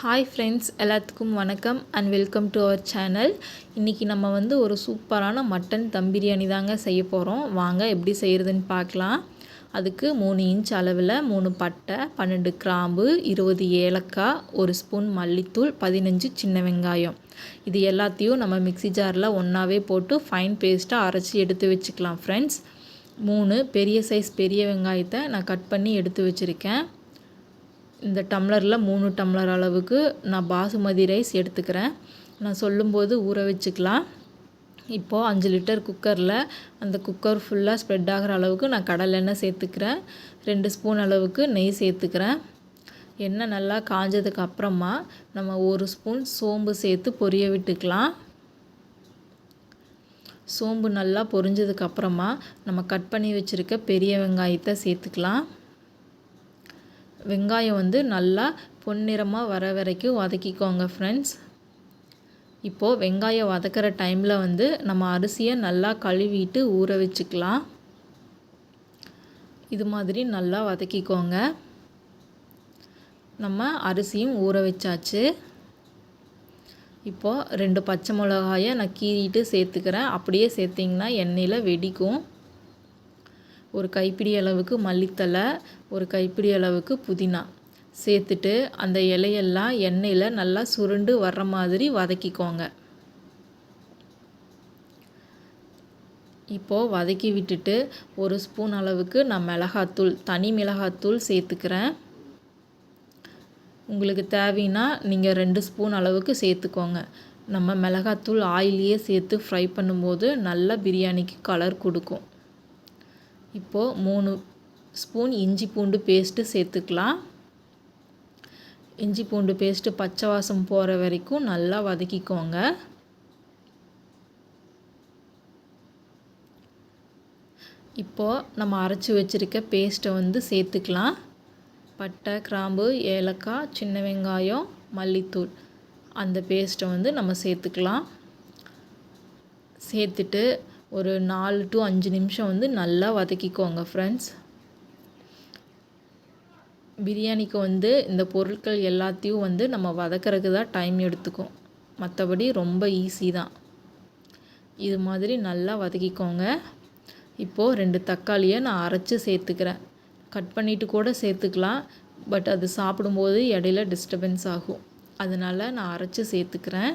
Hi friends எல்லாத்துக்கும் வணக்கம் and welcome to our channel இன்றைக்கி நம்ம வந்து ஒரு சூப்பரான மட்டன் தம் பிரியாணி தாங்க செய்ய போகிறோம் வாங்க எப்படி செய்கிறதுன்னு பார்க்கலாம். அதுக்கு மூணு இன்ச் அளவில் மூணு பட்டை பன்னெண்டு கிராம்பு இருபது ஏலக்காய் ஒரு ஸ்பூன் மல்லித்தூள் பதினஞ்சு சின்ன வெங்காயம். இது எல்லாத்தையும் நம்ம மிக்ஸி ஜாரில் ஒன்றாவே போட்டு ஃபைன் பேஸ்ட்டாக அரைச்சி எடுத்து வச்சுக்கலாம் ஃப்ரெண்ட்ஸ் மூணு பெரிய சைஸ் பெரிய வெங்காயத்தை நான் கட் பண்ணி எடுத்து வச்சுருக்கேன். இந்த டம்ளரில் மூணு டம்ளர் அளவுக்கு நான் பாசுமதி ரைஸ் எடுத்துக்கிறேன். நான் சொல்லும்போது ஊற வச்சுக்கலாம். இப்போது அஞ்சு லிட்டர் குக்கரில் அந்த குக்கர் ஃபுல்லாக ஸ்ப்ரெட் ஆகிற அளவுக்கு நான் கடலெண்ணெய் சேர்த்துக்கிறேன். ரெண்டு ஸ்பூன் அளவுக்கு நெய் சேர்த்துக்கிறேன். எண்ணெய் நல்லா காஞ்சதுக்கு அப்புறமா நம்ம ஒரு ஸ்பூன் சோம்பு சேர்த்து பொரிய விட்டுக்கலாம். சோம்பு நல்லா பொரிஞ்சதுக்கு அப்புறமா நம்ம கட் பண்ணி வச்சுருக்க பெரிய வெங்காயத்தை சேர்த்துக்கலாம். வெங்காயம் வந்து நல்லா பொன்னிறமாக வர வரைக்கும் வதக்கிக்கோங்க ஃப்ரெண்ட்ஸ் இப்போது வெங்காயம் வதக்கிற டைமில் வந்து நம்ம அரிசியை நல்லா கழுவிட்டு ஊற வச்சுக்கலாம். இது மாதிரி நல்லா வதக்கிக்கோங்க. நம்ம அரிசியும் ஊற வச்சாச்சு. இப்போது ரெண்டு பச்சை மிளகாயை நான் கீறிட்டு சேர்த்துக்கிறேன். அப்படியே சேர்த்திங்கன்னா எண்ணெயில் வெடிக்கும். ஒரு கைப்பிடி அளவுக்கு மல்லித்தலை ஒரு கைப்பிடி அளவுக்கு புதினா. சேர்த்துட்டு அந்த இலையெல்லாம் எண்ணெயில் நல்லா சுருண்டு வர்ற மாதிரி வதக்கிக்கோங்க. இப்போது வதக்கி விட்டுட்டு ஒரு ஸ்பூன் அளவுக்கு நான் மிளகாத்தூள் தனி மிளகாத்தூள் சேர்த்துக்கிறேன். உங்களுக்கு தேவைன்னா நீங்கள் ரெண்டு ஸ்பூன் அளவுக்கு சேர்த்துக்கோங்க. நம்ம மிளகாத்தூள் ஆயிலையே சேர்த்து ஃப்ரை பண்ணும்போது நல்லா பிரியாணிக்கு கலர் கொடுக்கும். இப்போது மூணு ஸ்பூன் இஞ்சி பூண்டு பேஸ்ட்டு சேர்த்துக்கலாம். இஞ்சி பூண்டு பேஸ்ட்டு பச்சை வாசம் போகிற வரைக்கும் நல்லா வதக்கிக்கோங்க. இப்போது நம்ம அரைச்சி வச்சுருக்க பேஸ்ட்டை வந்து சேர்த்துக்கலாம். பட்டை கிராம்பு ஏலக்காய் சின்ன வெங்காயம் மல்லித்தூள் அந்த பேஸ்ட்டை வந்து நம்ம சேர்த்துக்கலாம். சேர்த்துட்டு ஒரு நாலு டு அஞ்சு நிமிஷம் வந்து நல்லா வதக்கிக்கோங்க ஃப்ரெண்ட்ஸ் பிரியாணிக்கு வந்து இந்த பொருட்கள் எல்லாத்தையும் வந்து நம்ம வதக்கிறதுக்கு தான் டைம் எடுத்துக்கும். மற்றபடி ரொம்ப ஈஸி தான். இது மாதிரி நல்லா வதக்கிக்கோங்க. இப்போது ரெண்டு தக்காளியை நான் அரைச்சி சேர்த்துக்கிறேன். கட் பண்ணிவிட்டு கூட சேர்த்துக்கலாம் பட் அது சாப்பிடும்போது இடையில டிஸ்டர்பன்ஸ் ஆகும். அதனால் நான் அரைச்சி சேர்த்துக்கிறேன்.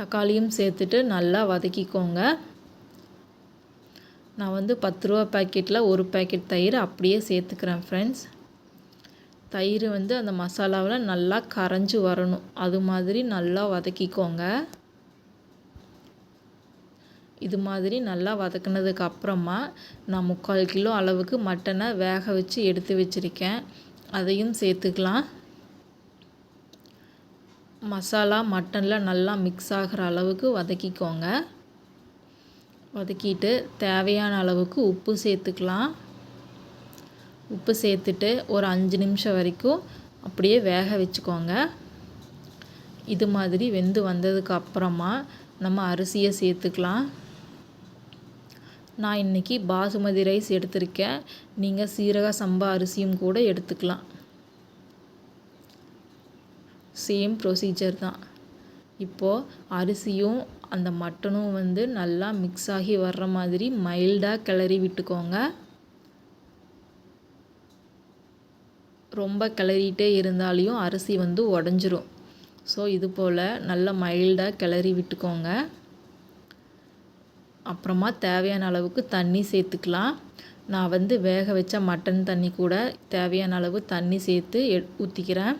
தக்காளியும் சேர்த்துட்டு நல்லா வதக்கிக்கோங்க. நான் வந்து பத்து ரூபா பேக்கெட்டில் ஒரு பேக்கெட் தயிர் அப்படியே சேர்த்துக்கிறேன் ஃப்ரெண்ட்ஸ் தயிர் வந்து அந்த மசாலாவில் நல்லா கரைஞ்சி வரணும். அது மாதிரி நல்லா வதக்கிக்கோங்க. இது மாதிரி நல்லா வதக்குனதுக்கு அப்புறமா நான் முக்கால் கிலோ அளவுக்கு மட்டனை வேக வச்சு எடுத்து வச்சுருக்கேன். அதையும் சேர்த்துக்கலாம். மசாலா மட்டனில் நல்லா மிக்ஸ் ஆகிற அளவுக்கு வதக்கிக்கோங்க. வதக்கிட்டு தேவையான அளவுக்கு உப்பு சேர்த்துக்கலாம். உப்பு சேர்த்துட்டு ஒரு அஞ்சு நிமிஷம் வரைக்கும் அப்படியே வேக வச்சுக்கோங்க. இது மாதிரி வெந்து வந்ததுக்கு அப்புறமா நம்ம அரிசியை சேர்த்துக்கலாம். நான் இன்றைக்கி பாசுமதி ரைஸ் எடுத்திருக்கேன். நீங்கள் சீரக சம்பா அரிசியும் கூட எடுத்துக்கலாம். சேம் ப்ரொசீஜர் தான். இப்போது அரிசியும் அந்த மட்டனும் வந்து நல்லா மிக்ஸ் ஆகி வர்ற மாதிரி மைல்டாக கிளறி விட்டுக்கோங்க. ரொம்ப கிளறிட்டே இருந்தாலையும் அரிசி வந்து உடஞ்சிரும். ஸோ இது போல் நல்லா மைல்டாக கிளறி விட்டுக்கோங்க. அப்புறமா தேவையான அளவுக்கு தண்ணி சேர்த்துக்கலாம். நான் வந்து வேக வச்ச மட்டன் தண்ணி கூட தேவையான அளவு தண்ணி சேர்த்து ஊற்றிக்கிறேன்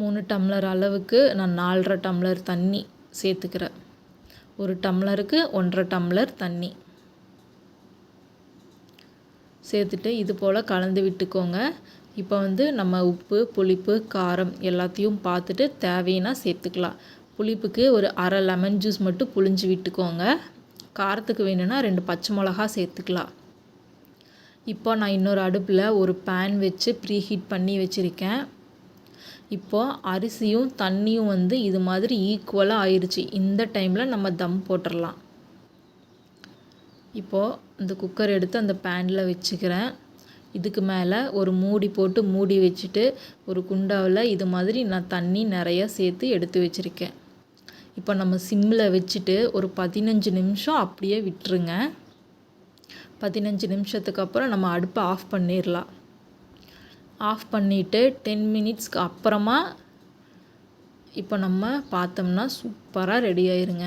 மூணு டம்ளர் அளவுக்கு நான் நாலரை டம்ளர் தண்ணி சேர்த்துக்கிறேன். ஒரு டம்ளருக்கு ஒன்றரை டம்ளர் தண்ணி. சேர்த்துட்டு இது போல் கலந்து விட்டுக்கோங்க. இப்போ வந்து நம்ம உப்பு புளிப்பு காரம் எல்லாத்தையும் பார்த்துட்டு தேவைன்னா சேர்த்துக்கலாம். புளிப்புக்கு ஒரு அரை லெமன் ஜூஸ் மட்டும் புளிஞ்சு விட்டுக்கோங்க. காரத்துக்கு வேணும்னா ரெண்டு பச்சை மிளகா சேர்த்துக்கலாம். இப்போ நான் இன்னொரு அடுப்பில் ஒரு பேன் வச்சு ப்ரீ ஹீட் பண்ணி வச்சுருக்கேன். இப்போது அரிசியும் தண்ணியும் வந்து இது மாதிரி ஈக்குவலாக ஆயிடுச்சு இந்த டைமில் நம்ம தம் போட்டுடலாம் இப்போது இந்த குக்கர் எடுத்து அந்த பேனில் வச்சுக்கிறேன். இதுக்கு மேலே ஒரு மூடி போட்டு மூடி வச்சுட்டு ஒரு குண்டாவில் இது மாதிரி நான் தண்ணி நிறையா சேர்த்து எடுத்து வச்சுருக்கேன். இப்போ நம்ம சிம்மில் வச்சுட்டு ஒரு பதினஞ்சு நிமிஷம் அப்படியே விட்டுருங்க. பதினஞ்சு நிமிஷத்துக்கு அப்புறம் நம்ம அடுப்பை ஆஃப் பண்ணிடலாம் ஆஃப் பண்ணிவிட்டு டென் மினிட்ஸ்க்கு அப்புறமா இப்போ நம்ம பார்த்தோம்னா சூப்பராக ரெடி ஆயிருங்க.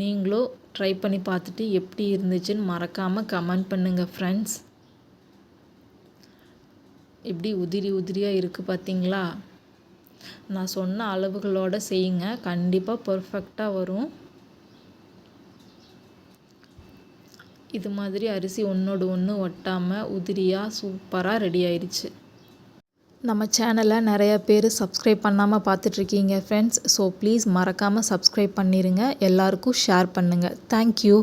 நீங்களும் ட்ரை பண்ணி பார்த்துட்டு எப்படி இருந்துச்சுன்னு மறக்காமல் கமெண்ட் பண்ணுங்கள் ஃப்ரெண்ட்ஸ் எப்படி உதிரி உதிரியாக இருக்குது பார்த்தீங்களா நான் சொன்ன அளவுகளோடு செய்யுங்க. கண்டிப்பாக பர்ஃபெக்டாக வரும். இது மாதிரி அரிசி ஒன்றோடு ஒன்று ஒட்டாமல் உதிரியாக சூப்பராக ரெடி ஆயிடுச்சு நம்ம சேனலை நிறைய பேர் சப்ஸ்கிரைப் பண்ணாமல் பார்த்துட்ருக்கீங்க ஃப்ரெண்ட்ஸ் ஸோ ப்ளீஸ் மறக்காமல் சப்ஸ்கிரைப் பண்ணிடுங்க எல்லாருக்கும் ஷேர் பண்ணுங்கள் தேங்க்யூ